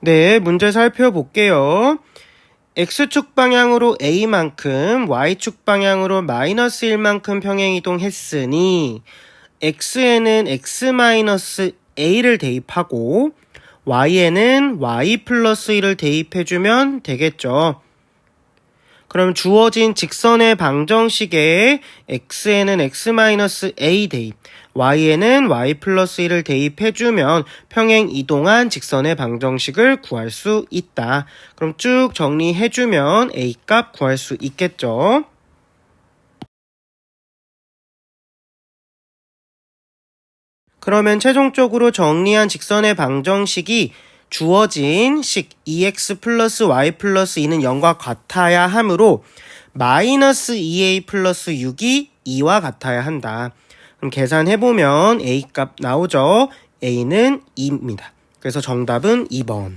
네, 문제 살펴볼게요. x축 방향으로 a만큼 y축 방향으로 마이너스 1만큼 평행이동 했으니 x에는 x-a를 대입하고 y에는 y 플러스 1을 대입해주면 되겠죠. 그럼 주어진 직선의 방정식에 x에는 x-a 대입, y에는 y 플러스 1을 대입해주면 평행 이동한 직선의 방정식을 구할 수 있다. 그럼 쭉 정리해주면 a 값 구할 수 있겠죠. 그러면 최종적으로 정리한 직선의 방정식이 주어진 식 2x 플러스 y 플러스 2는 0과 같아야 하므로 마이너스 2a 플러스 6이 2와 같아야 한다. 그럼 계산해보면 a 값 나오죠? a는 2입니다. 그래서 정답은 2번.